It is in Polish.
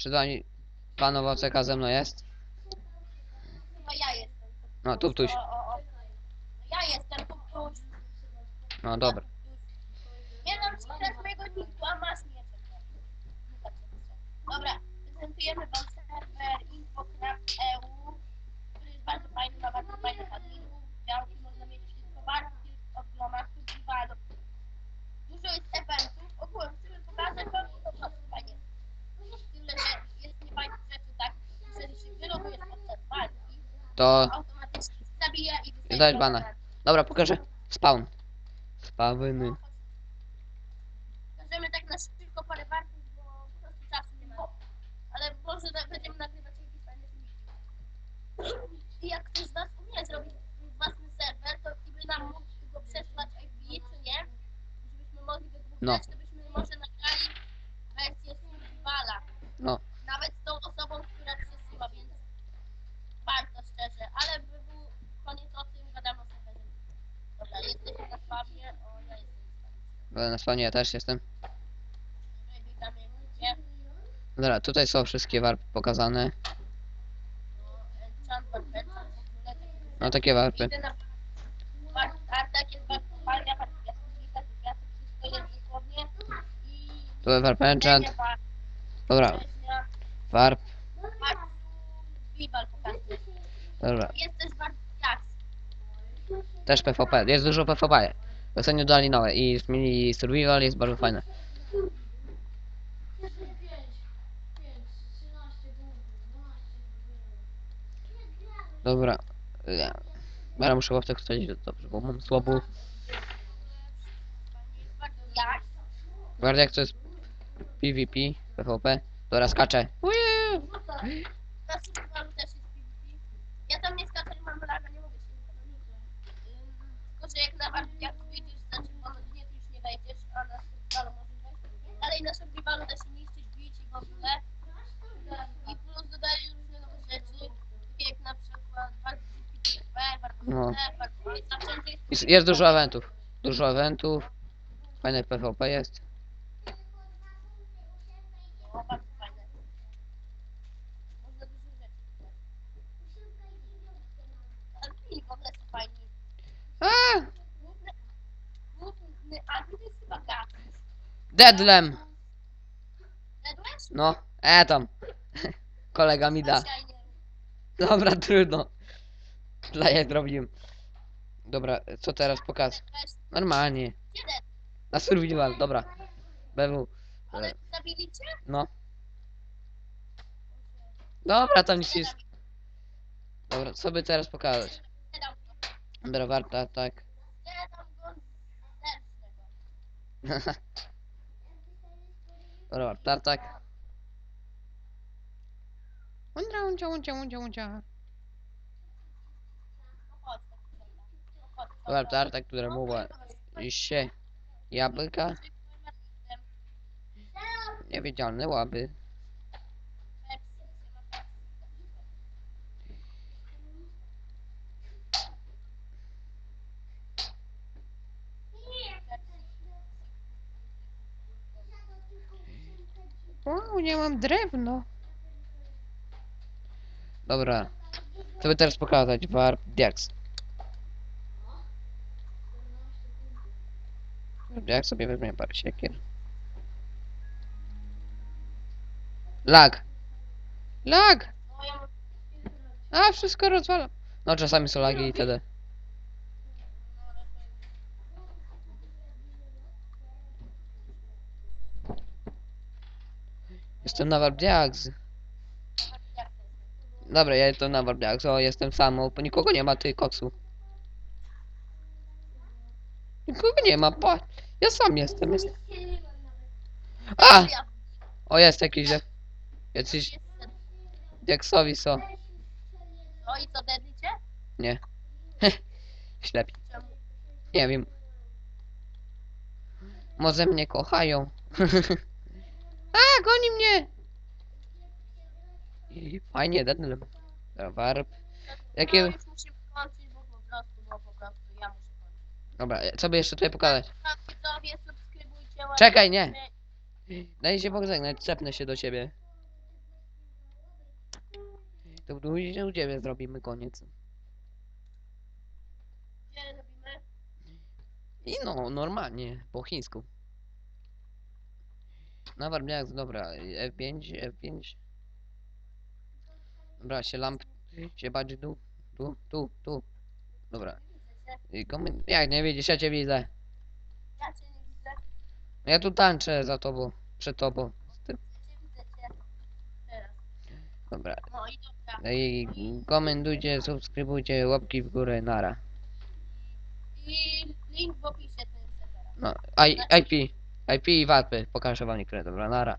Czy pani pan Owoceka ze mną jest? Chyba ja jestem. No, tuptuś. O, o, o. Ja jestem Tuptuś. No dobra. Nie dam ci teraz mojego niku, a masz mieczek. Dobra, prezentujemy wam serwer info.eu, który jest bardzo fajny, ma bardzo fajnych adminów, działki, można mieć wszystko, bardzo jest ogromna, survivalu. Dużo jest eventów, ogólnie chcemy pokazać wam, to po prostu fajnie. Tyle, że jest niefajnych rzeczy, tak, jeżeli się wylogujesz podczas walki, To automatycznie zabija i dostaje Dajesz bana. Dobra, pokażę. Spawn. Spawny. Możemy tak na szybko parę wartów, bo po prostu czasu nie ma. Ale może na- będziemy nagrywać jakieś fajne filmiki. I jak ktoś z Was umie zrobić własny serwer, to i by nam mógł go przesłać IP, czy nie? Żebyśmy mogli dwóch No. to byśmy może nagrali wersję Survivala. No. Nawet z tą osobą, która przesyła, więc bardzo szczerze. Ale by był koniec o tym, gadamy o serwerze. Dobra, jesteśmy na spawnie. O, ja jestem na spawnie. Na spawnie ja też jestem. Dobra, tutaj są wszystkie warpy pokazane. No takie warpy. Artek jest Tu warp enchant. Dobra, warp. Dobra, też PvP. Jest dużo PvP. Ostatnio dali nowe i zmienili survival, jest bardzo fajne. Dobra. Ja. Ja muszę łapkę wstawić dobrze, bo mam. Bardzo jak to jest PvP, PvP. Dobra, skaczę. Ujej. Na Survivalu też jest PvP. Ja tam nie skaczę, nie mam laga, nie mogę się Ym, Tylko, że jak na warp- jak wyjdziesz za czerwono dnie, to już nie wejdziesz, a na Survivalu możesz wejść. Dalej na Survivalu da się niszczyć, bić i w ogóle. I plus dodaje różne nowe rzeczy, takie jak na przykład bardzo szybki TP, bardzo No. Zawsze jest Jest, dużo eventów. Dużo eventów. Fajne PvP jest. Deadlem! No, e tam. Kolega mi da. Dobra, trudno. Dla jak zrobiłem. Dobra, co teraz? Zjadłeś? Normalnie. Jeden. Na survival, dobra. BW. Ale E, zabili cię? No. Dobra, tam nic jest. Dobra, co by teraz pokazać? Nie dam go. Dobra, warta, tak. Nie dam go. Zerwę go. Dobra. Undra, uncia, uncia, uncia, uncia. No chodź, tak wygląda. Tartak, która mówiła się jabłka. Niewiedzialne łaby. Wow, nie mam drewno. Dobra. By teraz pokazać? Warp Diax. Jak sobie weźmiemy parę siekier. Lag. Lag! A, wszystko rozwala. No, czasami są lagi i wtedy. Jestem na Warp Diax. Dobra, ja jestem na Warp Diax. O, jestem sam. Nikogo nie ma, ty, koksu. Nikogo nie ma, pa. Ja sam jestem. Jest. A! O, jest jakiś. że- Jacyś Diaxowi są. No i co, dedlicie? Nie. Ślepi. Czemu? Nie wiem. Może mnie kochają. A, goni mnie! I Fajnie, ten warp. Jakie... No już musimy kończyć, bo po prostu, bo po prostu ja muszę kończyć. Dobra, co by jeszcze tutaj pokazać? Czekaj, nie. Daj się pożegnać, cepnę się do ciebie. To idzie u ciebie zrobimy koniec. Gdzie robimy? I no, normalnie, po chińsku. Na warmiach, dobra, F5, F5. Dobra, się lamp, się badzi tu, tu, tu, tu. Dobra. I koment... jak nie widzisz, ja cię widzę. Ja cię nie widzę. Ja tu tańczę za tobą, przed tobą. Dobra, No i dobra. i komentujcie, subskrybujcie, łapki w górę, nara. I link w opisie ten serwera. No, I, IP, IP i warpy, pokażę wam niektóre, dobra, nara.